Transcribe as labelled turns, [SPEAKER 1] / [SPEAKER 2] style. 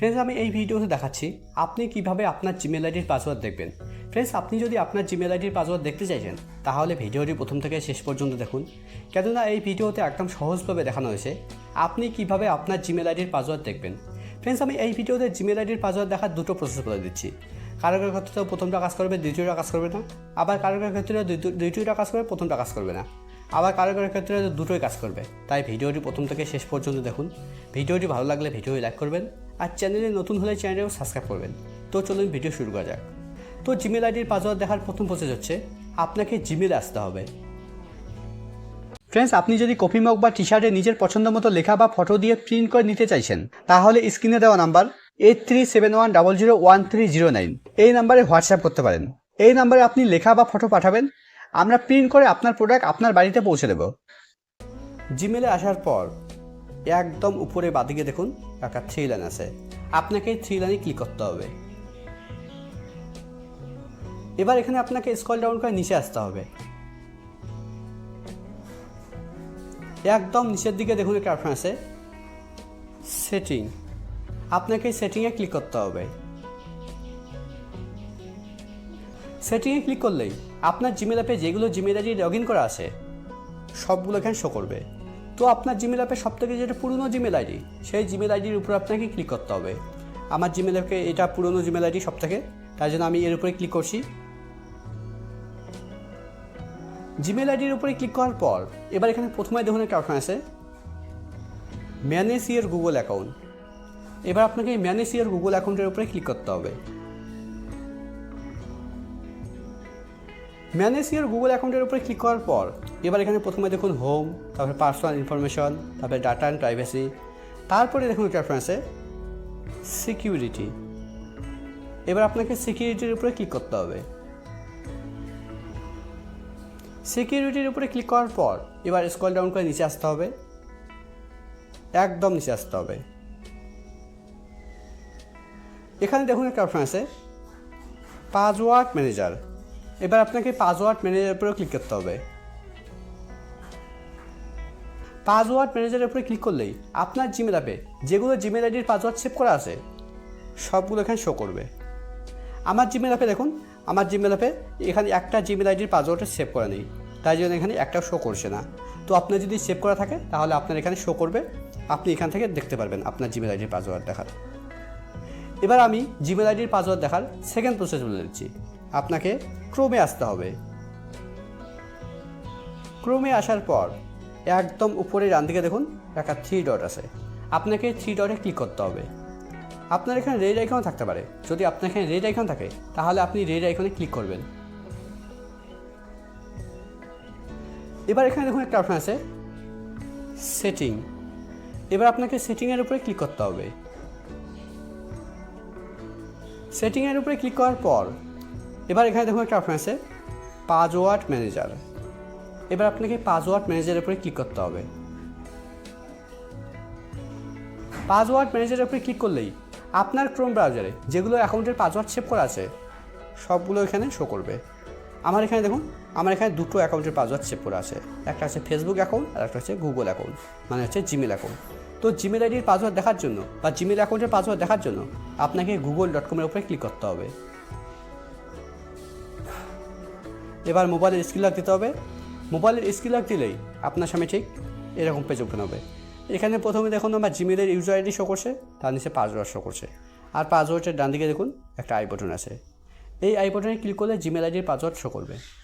[SPEAKER 1] Friends আমি এই ভিডিওতে দেখাচ্ছি আপনি কীভাবে আপনার জিমেল আইডির পাসওয়ার্ড দেখবেন। ফ্রেন্ডস আপনি যদি আপনার জিমেল আইডির পাসওয়ার্ড দেখতে চাইছেন, তাহলে ভিডিওটি প্রথম থেকে শেষ পর্যন্ত দেখুন। কেননা এই ভিডিওতে একদম সহজভাবে দেখানো হয়েছে আপনি কীভাবে আপনার জিমেল আইডির পাসওয়ার্ড দেখবেন। ফ্রেন্ডস আমি এই ভিডিওতে জিমেল আইডির পাসওয়ার্ড দেখার দুটো প্রসেস বলে দিচ্ছি। কারও কারও ক্ষেত্রে প্রথমটা কাজ করবে, দ্বিতীয়টা কাজ করবে না। আবার কারও কারও ক্ষেত্রে দ্বিতীয়- দ্বিতীয়টা কাজ করবে, প্রথমটা কাজ করবে না। আবার কারও কারও ক্ষেত্রে দুটোই কাজ করবে। তাই ভিডিওটি প্রথম থেকে শেষ পর্যন্ত দেখুন। ভিডিওটি ভালো লাগলে ভিডিওটি লাইক করবেন আর চ্যানেলে নতুন হলে চ্যানেলও সাবস্ক্রাইব করবেন। তো চলুন ভিডিও শুরু করা যাক। তো জিমেল আইডির পাসওয়ার্ড দেখার প্রথম প্রসেস হচ্ছে, আপনাকে জিমেলে আসতে হবে। ফ্রেন্ডস আপনি যদি কপি মগ বা টি শার্টে নিজের পছন্দ মতো লেখা বা ফটো দিয়ে প্রিন্ট করে নিতে চাইছেন, তাহলে স্ক্রিনে দেওয়া number eight three seven one double zero one three zero nine এই নাম্বারে হোয়াটসঅ্যাপ করতে পারেন। এই নাম্বারে আপনি লেখা বা ফটো পাঠাবেন। আমরা প্রিন্ট করে আপনার প্রোডাক্ট আপনার বাড়িতে পৌঁছে দেব। জিমেলে আসার পর একদম উপরে বাদিকে দেখুন, একটা থ্রি লাইন আছে। আপনাকে থ্রি লাইনে ক্লিক করতে হবে। এবার এখানে আপনাকে স্কল ডাউন করে নিচে আসতে হবে। একদম নিচের দিকে দেখুন একটা অপশন আছে সেটিং আপনাকে সেটিংয়ে ক্লিক করতে হবে। সেটিংয়ে ক্লিক করলেই আপনার জিমেল অ্যাপে যেগুলো জিমেল আইডি লগ ইন করা আছে, সবগুলো এখানে শো করবে। তো আপনার জিমেল অ্যাপে সব থেকে যেটা পুরনো জিমেল আইডি সেই জিমেল আইডির উপর আপনাকে ক্লিক করতে হবে। আমার জিমেল অ্যাপে এটা পুরনো জিমেল আইডি সব থেকে তাই জন্য আমি এর উপরে ক্লিক করছি। জিমেল আইডির উপরে ক্লিক করার পর, এবার এখানে প্রথমে দেখুন একটা অপশন আছে ম্যানেজ ইয়ার গুগল অ্যাকাউন্ট এবার আপনাকে ম্যানেজ ইয়ার গুগল অ্যাকাউন্টের উপরে ক্লিক করতে হবে। ম্যানেজ ইয়ার গুগল অ্যাকাউন্টের উপরে ক্লিক করার পর, এবার এখানে প্রথমে দেখুন হোম, তারপরে পার্সোনাল ইনফরমেশন, তারপরে ডাটা অ্যান্ড প্রাইভেসি, তারপরে দেখুন আছে সিকিউরিটি। এবার আপনাকে সিকিউরিটির উপরে ক্লিক করতে হবে। সিকিউরিটির উপরে ক্লিক করার পর, এবার স্ক্রল ডাউন করে নিচে আসতে হবে। একদম নিচে আসতে হবে। এখানে দেখুন একটা অপশন আছে পাসওয়ার্ড ম্যানেজার। এবার আপনাকে পাসওয়ার্ড ম্যানেজারের উপরে ক্লিক করতে হবে। পাসওয়ার্ড ম্যানেজারের উপরে ক্লিক করলেই আপনার জিমেল অ্যাপে যেগুলো জিমেল আইডির পাসওয়ার্ড সেভ করা আছে, সবগুলো এখানে শো করবে। আমার জিমেল অ্যাপে দেখুন, আমার জিমেল অ্যাপে এখানে একটা জিমেল আইডির পাসওয়ার্ডটা সেভ করা নেই, তাই জন্য এখানে একটাও শো করছে না। তো আপনার যদি সেভ করা থাকে, তাহলে আপনার এখানে শো করবে, আপনি এখান থেকে দেখতে পারবেন আপনার জিমেল আইডির পাসওয়ার্ড দেখার। এবার আমি জিমেল আইডির পাসওয়ার্ড দেখার সেকেন্ড প্রসেস বলে দিচ্ছি। আপনাকে ক্রোমে আসতে হবে। ক্রোমে আসার পর একদম উপরে ডান দিকে দেখুন, একটা থ্রি ডট আছে। আপনাকে থ্রি ডটে ক্লিক করতে হবে। আপনার এখানে রেড আইকন থাকতে পারে। যদি আপনার এখানে রেড আইকন থাকে, তাহলে আপনি রেড আইকনে ক্লিক করবেন। এবার এখানে দেখুন একটা অপশন আছে সেটিং এবার আপনাকে সেটিংয়ের উপরে ক্লিক করতে হবে। সেটিংয়ের উপরে ক্লিক করার পর এবার এখানে দেখুন একটা অপশন আছে পাসওয়ার্ড ম্যানেজার এবার আপনাকে পাসওয়ার্ড ম্যানেজারের উপরে ক্লিক করতে হবে। পাসওয়ার্ড ম্যানেজারের উপরে ক্লিক করলেই আপনার ক্রোম ব্রাউজারে যেগুলো অ্যাকাউন্টের পাসওয়ার্ড সেভ করা আছে, সবগুলো এখানে শো করবে। আমার এখানে দেখুন, আমার এখানে দুটো অ্যাকাউন্টের পাসওয়ার্ড সেভ করা আছে। একটা আছে ফেসবুক অ্যাকাউন্ট আর একটা হচ্ছে গুগল অ্যাকাউন্ট মানে হচ্ছে জিমেল অ্যাকাউন্ট তো জিমেল আইডির পাসওয়ার্ড দেখার জন্য বা জিমেল অ্যাকাউন্টের পাসওয়ার্ড দেখার জন্য আপনাকে গুগল ডট কমের উপরে ক্লিক করতে হবে। এবার মোবাইলের স্ক্রিন লক দিতে হবে। মোবাইলের স্ক্রিন লক দিলেই আপনার সামনে ঠিক এরকম পেজ ওপেন হবে। এখানে প্রথমে দেখুন আমার জিমেলের ইউজার আইডি শো করছে, তার নিচে পাসওয়ার্ড শো করছে। আর পাসওয়ার্ডের ডান দিকে দেখুন একটা আই বটন আছে। এই আই বটনে ক্লিক করলে জিমেল আইডির পাসওয়ার্ড শো করবে।